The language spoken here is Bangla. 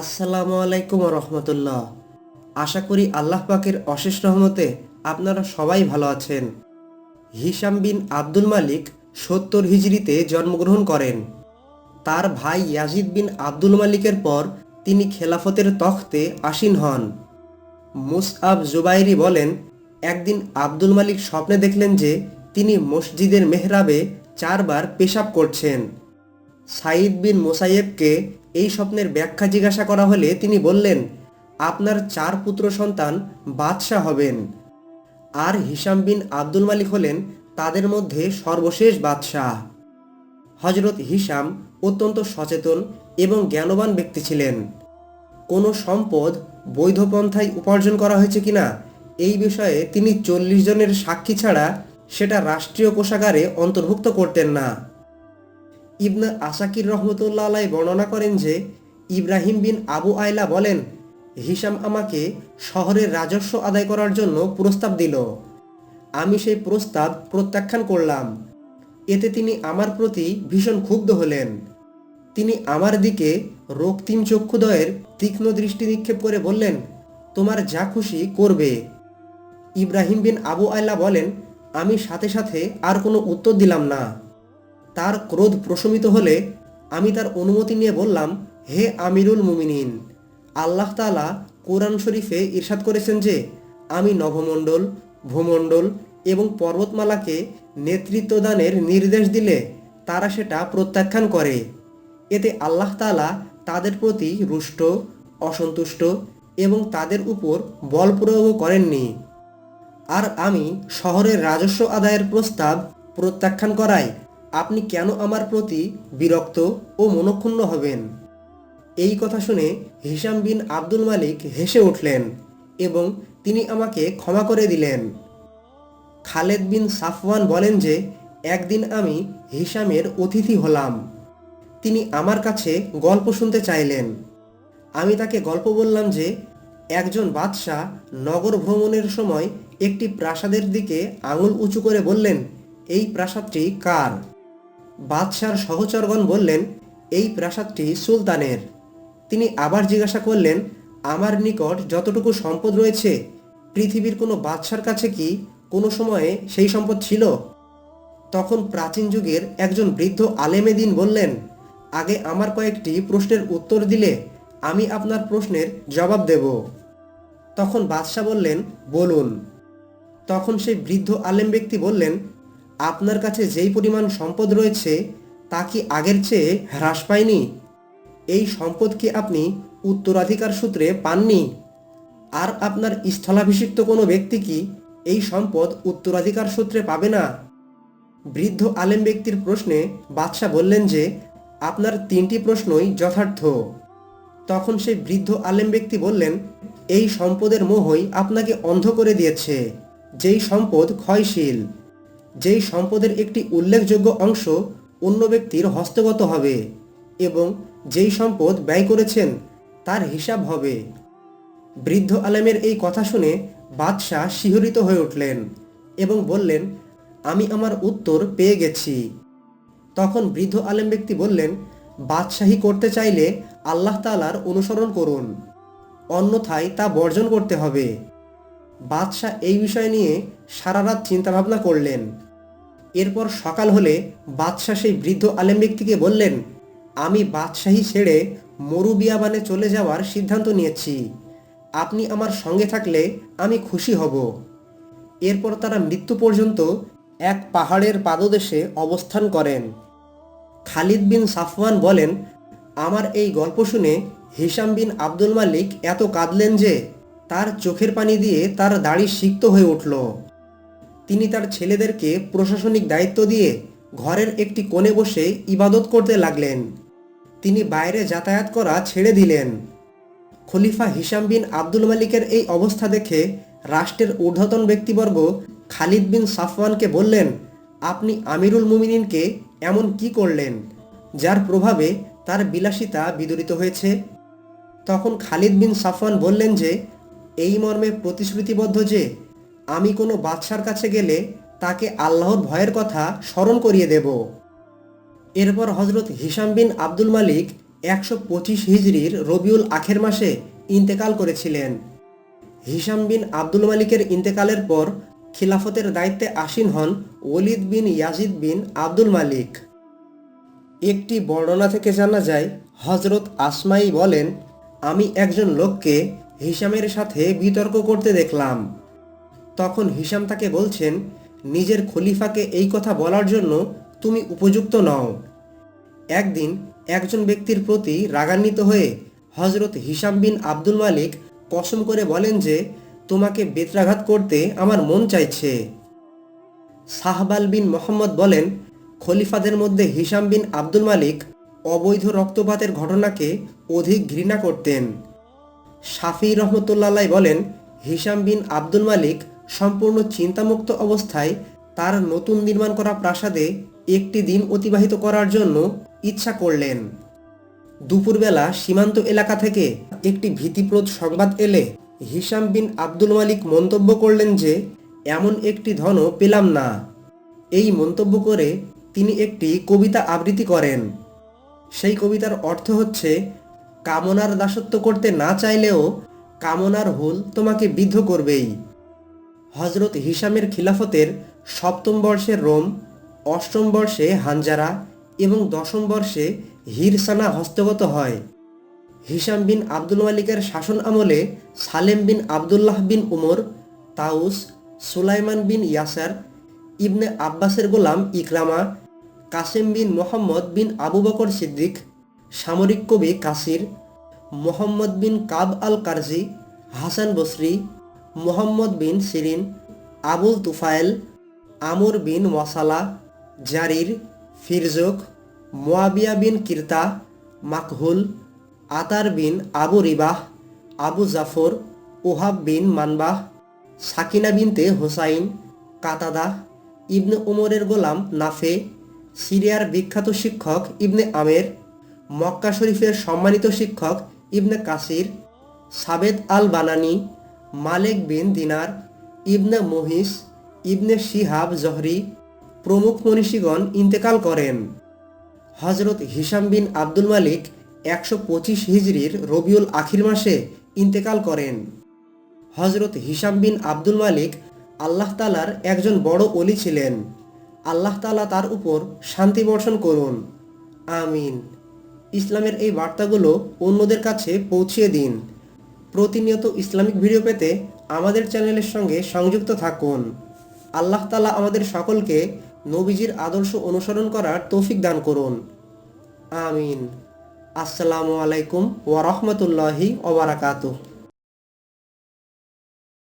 আসসালামু আলাইকুম রহমতুল্লাহ। আশা করি আল্লাহ পাকের অশেষ রহমতে আপনারা সবাই ভালো আছেন। হিসাম বিন আব্দুল মালিক সত্তর হিজড়িতে জন্মগ্রহণ করেন। তার ভাই ইয়াজিদ বিন আব্দুল মালিকের পর তিনি খেলাফতের তখতে আসীন হন। মুসআব জুবাইরি বলেন, একদিন আব্দুল মালিক স্বপ্নে দেখলেন যে তিনি মসজিদের মেহরাবে চারবার পেশাব করছেন। সাইদ বিন মোসাইয়েবকে এই স্বপ্নের ব্যাখ্যা জিজ্ঞাসা করা হলে তিনি বললেন, আপনার চার পুত্র সন্তান বাদশাহ হবেন। আর হিসাম বিন আব্দুল মালিক হলেন তাদের মধ্যে সর্বশেষ বাদশাহ। হজরত হিসাম অত্যন্ত সচেতন এবং জ্ঞানবান ব্যক্তি ছিলেন। কোনো সম্পদ বৈধ পন্থায় উপার্জন করা হয়েছে কিনা এই বিষয়ে তিনি চল্লিশ জনের সাক্ষী ছাড়া সেটা রাষ্ট্রীয় কোষাগারে অন্তর্ভুক্ত করতেন না। ইবনে আসাকির রহমতুল্লাহ আলাই বর্ণনা করেন যে, ইব্রাহিম বিন আবু আয়লা বলেন হিসাম আমাকে শহরের রাজস্ব আদায় করার জন্য প্রস্তাব দিল। আমি সেই প্রস্তাব প্রত্যাখ্যান করলাম। এতে তিনি আমার প্রতি ভীষণ ক্ষুব্ধ হলেন। তিনি আমার দিকে রক্তিম চক্ষুদয়ের তীক্ষ্ণ দৃষ্টি নিক্ষেপ করে বললেন, তোমার যা খুশি করবে। ইব্রাহিম বিন আবু আয়লা বলেন, আমি সাথে সাথে আর কোনো উত্তর দিলাম না। তার ক্রোধ প্রশমিত হলে আমি তার অনুমতি নিয়ে বললাম, হে আমিরুল মুমিনিন, আল্লাহ তালা কোরআন শরীফে ইরশাদ করেছেন যে, আমি নভমণ্ডল ভূমণ্ডল এবং পর্বতমালাকে নেতৃত্বদানের নির্দেশ দিলে তারা সেটা প্রত্যাখ্যান করে। এতে আল্লাহ তালা তাদের প্রতি রুষ্ট, অসন্তুষ্ট এবং তাদের উপর বল প্রয়োগও করেননি। আর আমি শহরের রাজস্ব আদায়ের প্রস্তাব প্রত্যাখ্যান করাই আপনি কেন আমার প্রতি বিরক্ত ও মনক্ষুণ্ণ হবেন? এই কথা শুনে হিসাম বিন আব্দুল মালিক হেসে উঠলেন এবং তিনি আমাকে ক্ষমা করে দিলেন। খালেদ বিন সাফওয়ান বলেন যে, একদিন আমি হিসামের অতিথি হলাম। তিনি আমার কাছে গল্প শুনতে চাইলেন। আমি তাকে গল্প বললাম যে, একজন বাদশাহ নগর ভ্রমণের সময় একটি প্রাসাদের দিকে আঙুল উঁচু করে বললেন, এই প্রাসাদটি কার? বাদশার সহচরগণ বললেন, এই প্রাসাদটি সুলতানের। তিনি আবার জিজ্ঞাসা করলেন, আমার নিকট যতটুকু সম্পদ রয়েছে, পৃথিবীর কোনো বাদশার কাছে কি কোনো সময়ে সেই সম্পদ ছিল? তখন প্রাচীন যুগের একজন বৃদ্ধ আলেমে দিন বললেন, আগে আমার কয়েকটি প্রশ্নের উত্তর দিলে আমি আপনার প্রশ্নের জবাব দেব। তখন বাদশাহ বললেন, বলুন। তখন সেই বৃদ্ধ আলেম ব্যক্তি বললেন আপনার কাছে যেই পরিমাণ সম্পদ রয়েছে, তা কি আগের চেয়ে হ্রাস পায়নি? এই সম্পদ কি আপনি উত্তরাধিকার সূত্রে পাননি? আর আপনার স্থলাভিষিক্ত কোনো ব্যক্তি কি এই সম্পদ উত্তরাধিকার সূত্রে পাবে না? বৃদ্ধ আলেম ব্যক্তির প্রশ্নে বাদশাহ বললেন যে, আপনার তিনটি প্রশ্নই যথার্থ। তখন সেই বৃদ্ধ আলেম ব্যক্তি বললেন, এই সম্পদের মোহই আপনাকে অন্ধ করে দিয়েছে। যেই সম্পদ ক্ষয়শীল। যেই সম্পদের একটি উল্লেখযোগ্য অংশ অন্য ব্যক্তির হস্তগত হবে এবং যেই সম্পদ ব্যয় করেছেন তার হিসাব হবে। বৃদ্ধ আলেমের এই কথা শুনে বাদশাহ শিহরিত হয়ে উঠলেন এবং বললেন, আমি আমার উত্তর পেয়ে গেছি। তখন বৃদ্ধ আলেম ব্যক্তি বললেন, বাদশাহী করতে চাইলে আল্লাহ তালার অনুসরণ করুন। অন্যথায় তা বর্জন করতে হবে। বাদশাহ এই বিষয় নিয়ে সারা রাত চিন্তাভাবনা করলেন। এরপর সকাল হলে বাদশাহ সেই বৃদ্ধ আলেম ব্যক্তিকে বললেন, আমি বাদশাহী ছেড়ে মরুবিয়াবানে চলে যাওয়ার সিদ্ধান্ত নিয়েছি। আপনি আমার সঙ্গে থাকলে আমি খুশি হব। এরপর তারা মৃত্যু পর্যন্ত এক পাহাড়ের পাদদেশে অবস্থান করেন। খালিদ বিন সাফওয়ান বলেন, আমার এই গল্প শুনে হিসাম বিন আব্দুল মালিক এত কাঁদলেন যে তার চোখের পানি দিয়ে তার দাড়ি সিক্ত হয়ে উঠল। তিনি তার ছেলেদেরকে প্রশাসনিক দায়িত্ব দিয়ে ঘরের একটি কোণে বসে ইবাদত করতে লাগলেন। তিনি বাইরে যাতায়াত করা ছেড়ে দিলেন। খলিফা হিসাম বিন আব্দুল মালিকের এই অবস্থা দেখে রাষ্ট্রের ঊর্ধ্বতন ব্যক্তিবর্গ খালিদ বিন সাফওয়ানকে বললেন, আপনি আমিরুল মুমিনিনকে এমন কি করলেন, যার প্রভাবে তার বিলাসিতা বিদরিত হয়েছে? তখন খালিদ বিন সাফওয়ান বললেন যে এই মর্মে প্রতিশ্রুতিবদ্ধ যে, আমি কোনো বাদশার কাছে গেলে তাকে আল্লাহর ভয়ের কথা স্মরণ করিয়ে দেব। এরপর হজরত হিসাম বিন আব্দুল মালিক একশো পঁচিশ হিজড়ির রবিউল আখের মাসে ইন্তেকাল করেছিলেন। হিসাম বিন আব্দুল মালিকের ইন্তেকালের পর খিলাফতের দায়িত্বে আসীন হন Walid bin Yazid bin Abdul Malik. একটি বর্ণনা থেকে জানা যায় হজরত আসমাই বলেন, আমি একজন লোককে হিসামের সাথে বিতর্ক করতে দেখলাম। তখন হিসাম তাকে বলছেন, নিজের খলিফাকে এই কথা বলার জন্য তুমি উপযুক্ত নও। একদিন একজন ব্যক্তির প্রতি রাগান্বিত হয়ে হজরত হিসাম বিন আব্দুল মালিক কসম করে বলেন যে, তোমাকে বেত্রাঘাত করতে আমার মন চাইছে। সাহবাল বিন মোহাম্মদ বলেন, খলিফাদের মধ্যে হিসাম বিন আব্দুল মালিক অবৈধ রক্তপাতের ঘটনাকে অধিক ঘৃণা করতেন। শাফি রহমতুল্লাহ বলেন হিসাম বিন আব্দুল মালিক সম্পূর্ণ চিন্তামুক্ত অবস্থায় তার নতুন নির্মাণ করা প্রাসাদে একটি দিন অতিবাহিত করার জন্য ইচ্ছা করলেন। দুপুরবেলা সীমান্ত এলাকা থেকে একটি ভীতিপ্রদ সংবাদ এলে হিসাম বিন আব্দুল মালিক মন্তব্য করলেন যে, এমন একটি ধনও পেলাম না। এই মন্তব্য করে তিনি একটি কবিতা আবৃত্তি করেন। সেই কবিতার অর্থ হচ্ছে কামনার দাসত্ব করতে না চাইলেও কামনার হুল তোমাকে বিদ্ধ করবেই। হজরত হিসামের খিলাফতের সপ্তম বর্ষে রোম, অষ্টম বর্ষে হানজারা এবং দশম বর্ষে হিরসানা হস্তগত হয়। হিসাম বিন আব্দুল মালিকের শাসন আমলে সালেম বিন আবদুল্লাহ বিন উমর, তাউস, সুলাইমান বিন ইয়াসার, ইবনে আব্বাসের গোলাম ইকরামা, কাসেম বিন মোহাম্মদ বিন আবু বকর সিদ্দিক সামরিক কবি কাসির মোহাম্মদ বিন কাব আল কারজি হাসান বসরি, মোহাম্মদ বিন সিরিন আবুল তুফায়েল, আমর বিন ওয়াসালা, জারির, ফিরজোক, মোয়াবিয়া বিন কির্তা, মাকহুল, আতার বিন আবু রিবাহ, আবু জাফর, ওহাব বিন মানবাহ, সাকিনা বিনতে হোসাইন, কাতাদা, ইবনে ওমরের গোলাম নাফে, সিরিয়ার বিখ্যাত শিক্ষক ইবনে আমের মক্কা শরীফের সম্মানিত শিক্ষক ইবনে কাসির, সাবেদ আল বানানি মালেক বিন দিনার, ইবনে মহিস, ইবনে শিহাব জহরি প্রমুখ মনীষীগণ ইন্তেকাল করেন। হজরত হিসাম বিন আব্দুল মালিক একশো পঁচিশ হিজড়ির রবিউল আখির মাসে ইন্তেকাল করেন। হজরত হিসাম বিন আব্দুল মালিক আল্লাহ তালার একজন বড় অলি ছিলেন। আল্লাহ তালা তার উপর শান্তি বর্ষণ করুন। আমিন। ইসলামের এই বার্তাগুলো অন্যদের কাছে পৌঁছিয়ে দিন। প্রতিনিয়ত ইসলামিক ভিডিও পেতে আমাদের চ্যানেলের সঙ্গে সংযুক্ত থাকুন। আল্লাহ তালা আমাদের সকলকে নবীজির আদর্শ অনুসরণ করার তৌফিক দান করুন। আমিন। আসসালামু আলাইকুম ওয়া রাহমাতুল্লাহি ওয়া বারাকাতুহু।